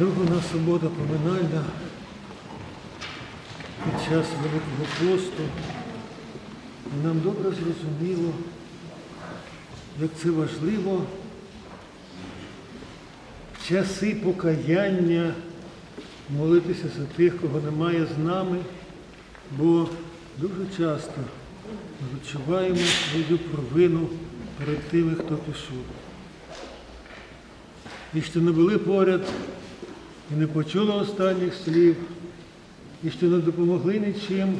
Друга у нас субота поминальна під час Великого посту. Нам добре зрозуміло, як це важливо в часи покаяння молитися за тих, кого немає з нами, бо дуже часто ми відчуваємо свою провину перед тими, хто пішов. І що не були поряд і не почули останніх слів, і що не допомогли нічим,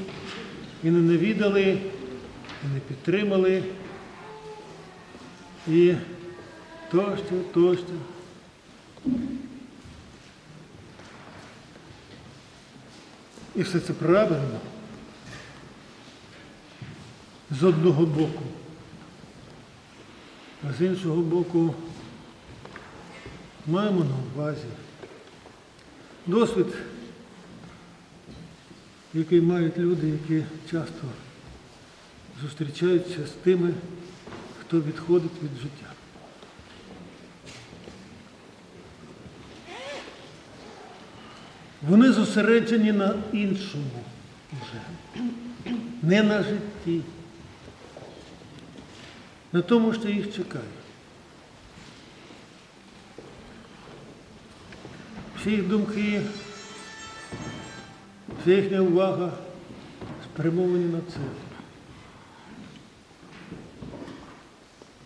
і не навідали, і не підтримали, і тощо, тощо. І все це правильно з одного боку. А з іншого боку, маємо на увазі досвід, який мають люди, які часто зустрічаються з тими, хто відходить від життя. Вони зосереджені на іншому вже, не на житті, на тому, що їх чекає. Всі їх думки, вся їхня увага спрямовані на це.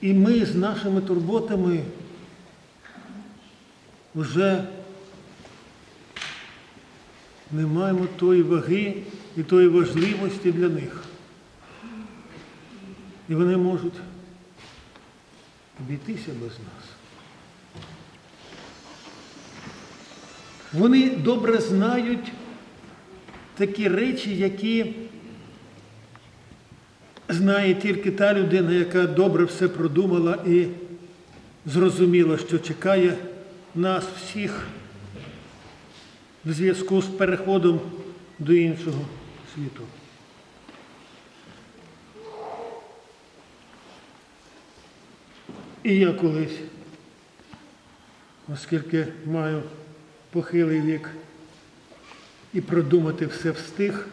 І ми з нашими турботами вже не маємо тої ваги і тої важливості для них. І вони можуть обійтися без нас. Вони добре знають такі речі, які знає тільки та людина, яка добре все продумала і зрозуміла, що чекає нас всіх в зв'язку з переходом до іншого світу. І я колись, оскільки маю похилий вік і продумати все встиг,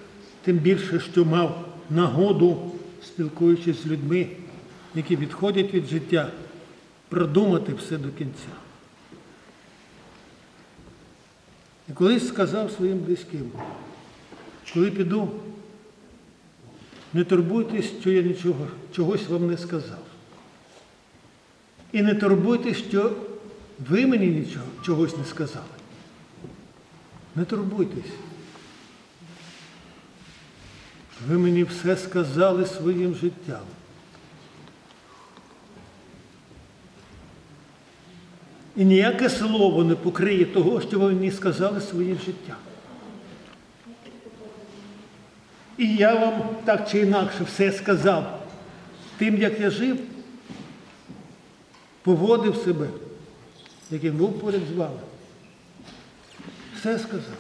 тим більше, що мав нагоду, спілкуючись з людьми, які відходять від життя, продумати все до кінця. І колись сказав своїм близьким, коли піду, не турбуйтесь, що я нічого, чогось вам не сказав. І не турбуйтесь, що ви мені нічого чогось не сказали. Не турбуйтесь. Ви мені все сказали своїм життям. І ніяке слово не покриє того, що ви мені сказали своїм життям. І я вам так чи інакше все сказав тим, як я жив, поводив себе, як я був поряд з вами. Все сказав.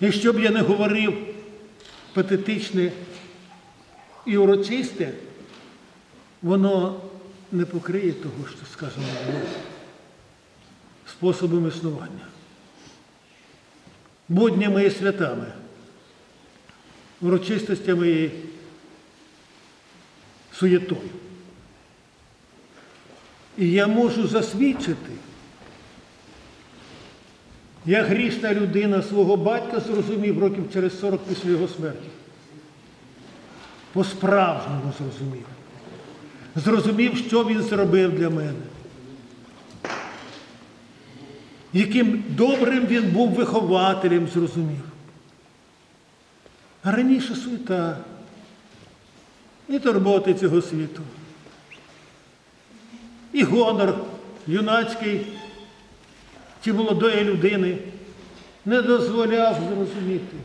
І б я не говорив патетичне і урочисте, воно не покриє того, що сказано було способом існування. Буднями і святами, урочистостями і суєтою. І я можу засвідчити, я грішна людина свого батька зрозумів років через 40 після його смерті. По-справжньому зрозумів. Зрозумів, що він зробив для мене. Яким добрим він був вихователем, зрозумів. А раніше суета і турботи цього світу. І гонор юнацький чи молодої людини не дозволяв зрозуміти.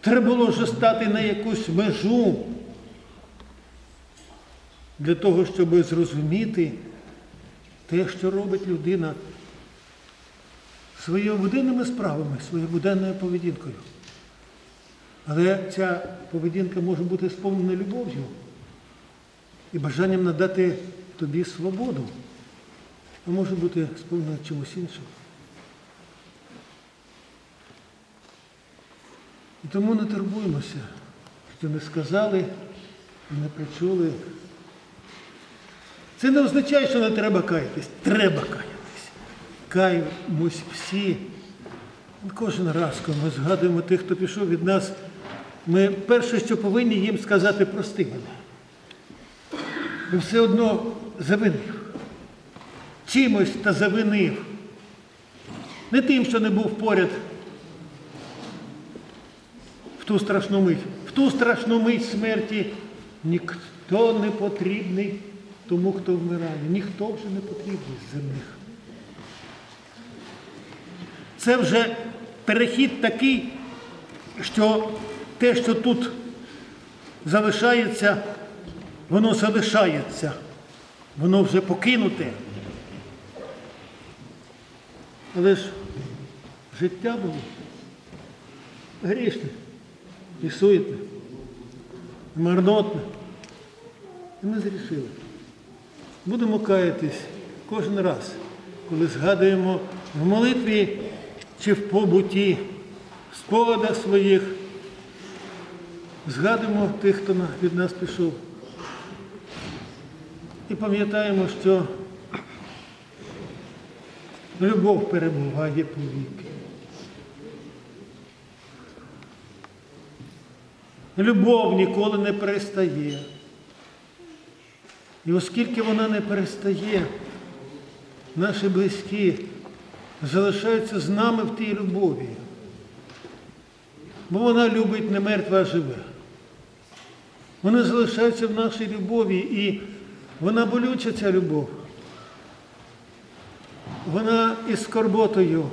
Треба було вже стати на якусь межу для того, щоб зрозуміти те, що робить людина своїми буденними справами, своєю буденною поведінкою. Але ця поведінка може бути сповнена любов'ю і бажанням надати тобі свободу. А може бути сповнена чимось іншим. І тому не турбуємося, що не сказали і не почули. Це не означає, що не треба каятись. Треба каятись. Каємось всі. Кожен раз, коли ми згадуємо тих, хто пішов від нас, ми перше, що повинні їм сказати, прости мене. Бо все одно завинив. Чимось та завинив. Не тим, що не був поряд в ту страшну мить. В ту страшну мить смерті ніхто не потрібний тому, хто вмирає. Ніхто вже не потрібний з земних. Це вже перехід такий, що те, що тут залишається, воно залишається, воно вже покинуте. Але ж життя було грішне і суетне, і марнотне. І ми зрішили. Будемо каятись кожен раз, коли згадуємо в молитві чи в побуті, спогадах своїх. Згадуємо тих, хто від нас пішов. І пам'ятаємо, що любов перебуває повіки. Любов ніколи не перестає. І оскільки вона не перестає, наші близькі залишаються з нами в тій любові. Бо вона любить не мертве, а живе. Вони залишаються в нашій любові, і вона болюча ця любов. Вона із скорботою,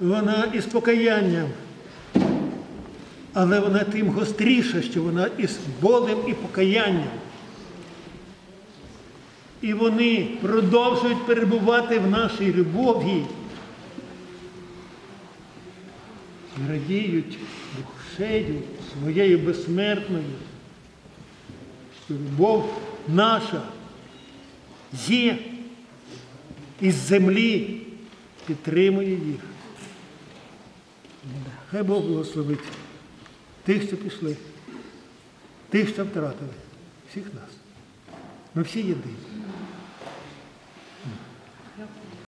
вона із покаянням, але вона тим гостріша, що вона із болем і покаянням. І вони продовжують перебувати в нашій любові. Радіють душею своєю безсмертною, що любов наша є із землі, підтримує їх. Хай Бог благословить тих, що пішли, тих, що втратили, всіх нас. Ми всі єдині.